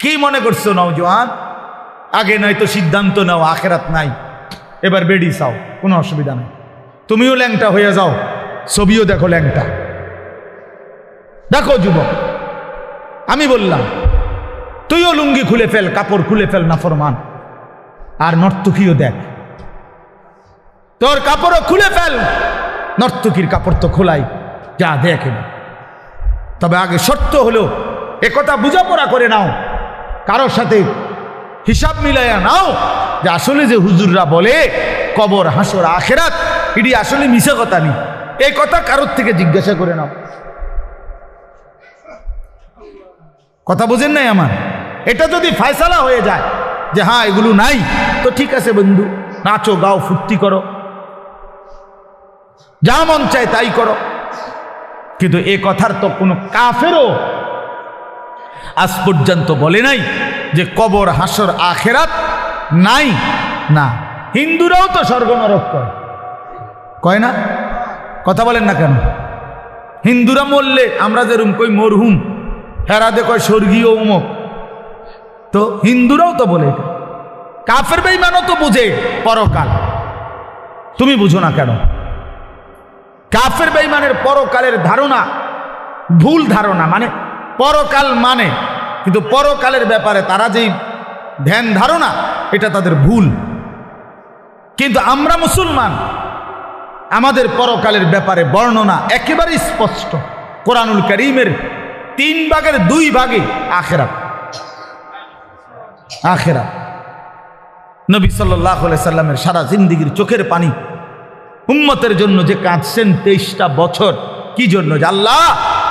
কি মনে করছ নওজোয়ান? আগে নয়তো সিদ্ধান্ত নাও, আখেরাত নাই। এবার বেডি চাও কোনো অসুবিধা নেই। তুমিও ল্যাংটা হয়ে যাও, ছবিও দেখো ল্যাংটা। দেখো যুবক, আমি বললাম, তুইও লুঙ্গি খুলে ফেল, কাপড় খুলে ফেল না ফরমান। আর নর্তকীও দেখ। তোর কাপড়ও খুলে ফেল, নর্তকীর কাপড় তো খোলাই, যা দেখ তবে আগে শর্ত হলো একথা বুঝাপড়া করে নাও। কারোর সাথে হিসাব মিলাইয়া নাও যে আসলে যে হুজুররা বলে, কবর, হাসর, আখেরাত এটি আসলে মিশে কথা নেই এই কথা কারোর থেকে জিজ্ঞাসা করে নাও। কথা বোঝেন নাই আমার? এটা যদি ফায়সালা হয়ে যায় যে হ্যাঁ এগুলো নাই, তো ঠিক আছে বন্ধু, নাচো, গাও, ফুর্তি করো। যা মন চায় তাই করো। কিন্তু এ কথার তো কোনো কাফেরও আজ পর্যন্ত বলে নাই যে কবর, হাসর, আখেরাত নাই। না, হিন্দুরাও তো স্বর্গ নরক করে কয় না? কথা বলেন না কেন? হিন্দুরা মরলে আমরা যেরকম কই মরহুম, হেরাদে কয় স্বর্গীয় উমক। তো হিন্দুরাও তো বলে কাফের বেইমানও তো বুঝে পরকাল। তুমি বুঝো না কেন? কাফের বেইমানের পরকালের ধারণা ভুল ধারণা মানে পরকাল মানে কিন্তু পরকালের ব্যাপারে তারা যেই ধ্যান ধারণা, এটা তাদের ভুল। কিন্তু আমরা মুসলমান, আমাদের পরকালের ব্যাপারে বর্ণনা একেবারে স্পষ্ট। কোরআনুল করিমের তিন ভাগের দুই ভাগে আখেরা আখেরা নবী সাল্লাহ সাল্লামের সারা জিন্দিগির চোখের পানি, উম্মতের জন্য যে কাঁদছেন তেইশটা বছর, কি জন্য যে আল্লাহ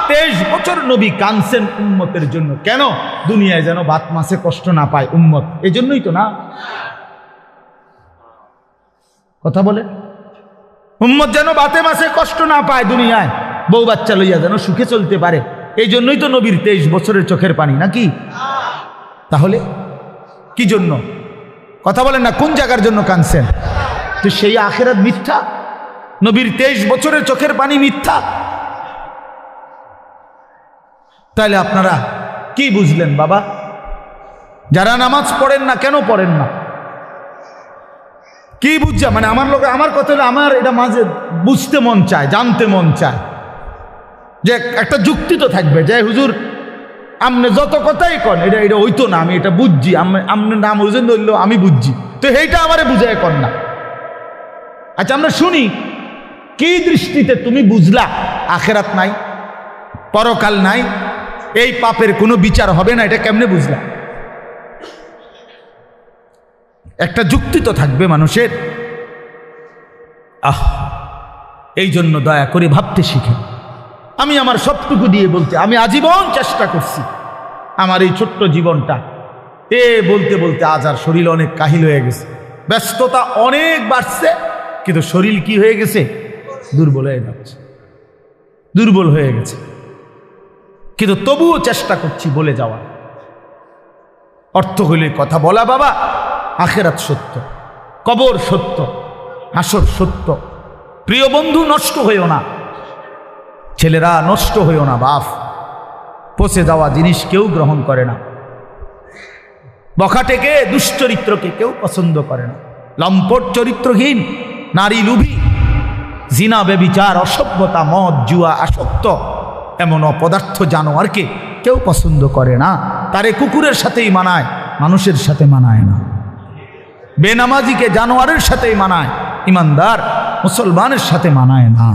তেইশ বছর নবী কাঁদছেন উম্মতের জন্য। কেন? দুনিয়ায় যেন বাত মাসে কষ্ট না পায় উম্মত। এই জন্যই তো না। কথা বলে। উম্মত যেন বাতে মাসে কষ্ট না পায় দুনিয়ায়, বউ বাচ্চা লইয়া যেন সুখে চলতে পারে। এই জন্যই তো নবীর তেইশ বছরের চোখের পানি, নাকি? তাহলে কি জন্য? কথা বলেন না, কোন জায়গার জন্য কাঁদছেন? তো সেই আখেরাত মিথ্যা? নবীর তেইশ বছরের চোখের পানি মিথ্যা? তাহলে আপনারা কি বুঝলেন, বাবা? যারা নামাজ পড়েন না, কেন পড়েন না? কি বুঝছা মানে আমার লোক, আমার কথা আমার এটা মাঝে বুঝতে মন চায়, জানতে মন চায়। যে একটা যুক্তি তো থাকবে, যে হুজুর আপনি যত কথাই কন, এটা এটা হইতো না, আমি এটা বুঝছি আপনার নাম হুজুর ধরলো আমি বুঝছি। তো সেইটা আমারে বুঝায় কর না। আচ্ছা আমরা শুনি, কি দৃষ্টিতে তুমি বুঝলা, আখেরাত নাই, পরকাল নাই এই পাপের কোনো বিচার হবে না, এটা কেমনে বুঝলাম? একটা যুক্তি তো থাকবে মানুষের। আহ, এই জন্য দয়া করে ভাবতে শিখে। আমি আমার সবটুকু দিয়ে বলতে, আমি আজীবন চেষ্টা করছি। আমার এই ছোট্ট জীবনটা, এ বলতে বলতে আজ আর শরীর অনেক কাহিল হয়ে গেছে। ব্যস্ততা অনেক বাড়ছে, কিন্তু শরীর কি হয়ে গেছে? দুর্বল হয়ে যাচ্ছে। দুর্বল হয়ে গেছে। কিন্তু তবুও চেষ্টা করছি বলে যাওয়া অর্থ হইলে কথা বলা বাবা, আখেরাত সত্য, কবর সত্য হাসর সত্য। প্রিয় বন্ধু, নষ্ট হইও না। ছেলেরা, নষ্ট হইও না বাপ। পচে যাওয়া জিনিস কেউ গ্রহণ করে না। বখাটেকে দুশ্চরিত্রকে কেউ পছন্দ করে না। লম্পট চরিত্রহীন, নারী লুভি। জিনা বেবিচার অসভ্যতা, মদ, জুয়া, আসক্ত। এমন অপদার্থ জানোয়ারকে কেউ পছন্দ করে না। তারে কুকুরের সাথেই মানায়, মানুষের সাথে মানায় না। বেনামাজিকে জানোয়ারের সাথেই মানায়, ইমানদার মুসলমানের সাথে মানায় না।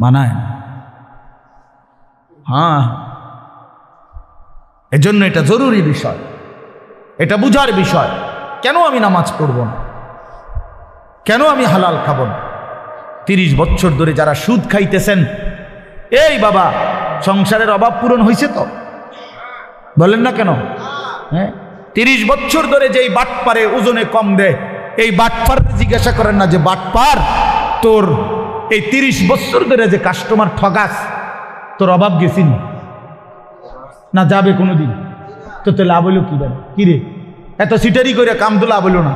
মানায় না। হ্যাঁ। এজন্য এটা জরুরি বিষয়। এটা বুঝার বিষয়। কেন আমি নামাজ পড়ব না? কেন আমি হালাল খাব না? তিরিশ বছর ধরে যারা সুদ খাইতেছেন এই বাবা, সংসারের অভাব পূরণ হয়েছে তো? বলেন না কেন? হ্যাঁ? তিরিশ বছর ধরে যেই বাটপারে ওজনে কম দেয়, এই বাটপার জিজ্ঞাসা করেন না যে, বাটপার, তোর এই তিরিশ বছর ধরে যে কাস্টমার ঠগাস, তোর অভাব গেছিন না? যাবে কোনো দিন তো তো লাভ হইল কি দেন কি রে? এত সিটারি করে কাম তো লাভ হইল না।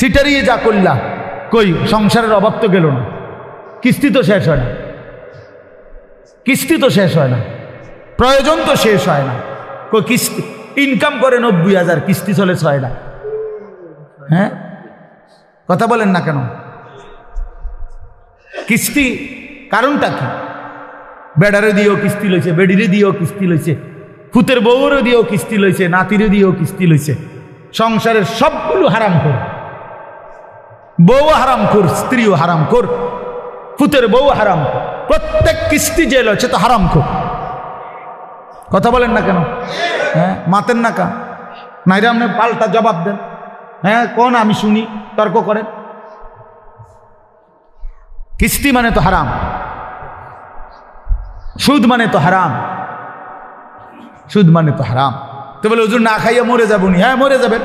সিটারিয়ে যা করলা, কই, সংসারের অভাব তো গেল না। কিস্তি তো শেষ হয় না। কিস্তি তো শেষ হয় না। প্রয়োজন তো শেষ হয় না। কিস্তি ইনকাম করে নব্বই হাজার, কিস্তি চলে ছয় লাখ। হ্যাঁ? কথা বলেন না কেন? কিস্তি কারণটা কি? বেডারে দিয়েও কিস্তি লইছে, বেডিরে দিয়েও কিস্তি লইছে ফুতের বউরও দিয়েও কিস্তি লইছে, নাতিরে দিয়েও কিস্তি লইছে। সংসারের সবগুলো হারাম কর। বউ হারাম কর, স্ত্রীও হারাম কর। ফুতের বউ হারাম কর। প্রত্যেক কিস্তি জেল লইছে তো হারাম খুব। কথা বলেন না কেন? হ্যাঁ মাতেন না কা নাইরে আপনি পাল্টা জবাব দেন। হ্যাঁ কোন আমি শুনি, তর্ক করেন। কিস্তি মানে তো হারাম। সুদ মানে তো হারাম। সুদ মানে তো হারাম। তো বলে, হুজুর, না খাইয়া মরে যাব নি? হ্যাঁ মরে যাবেন।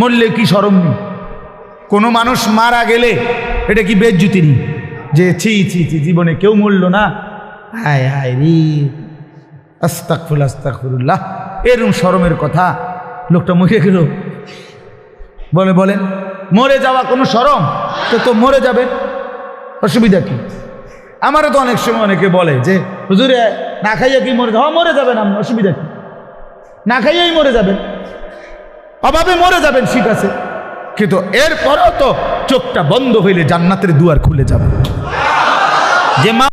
মরলে কি সরম নেই? কোনো মানুষ মারা গেলে এটা কি বেজ্জুতি নি যে ছি ছি ছি, জীবনে কেউ মরল না। হায় হায় রি। আস্তাকফুল আস্তাকফুল্লাহ এরম শরমের কথা লোকটা মরে গেল। বলে বলেন মরে যাওয়া কোনো সরম তো তো মরে যাবে। অসুবিধা কি? আমারও তো অনেক সময় অনেকে বলে যে, হুজুরে, না খাইয়া কি মরে হ্যাঁ মরে যাবেন আপনি অসুবিধা কি? না খাইয়াই মরে যাবেন। অভাবে মরে যাবেন, ঠিক আছে। কিন্তু এরপরেও তো চোখটা বন্ধ হইলে জান্নাতের দুয়ার খুলে যাবে। যে মা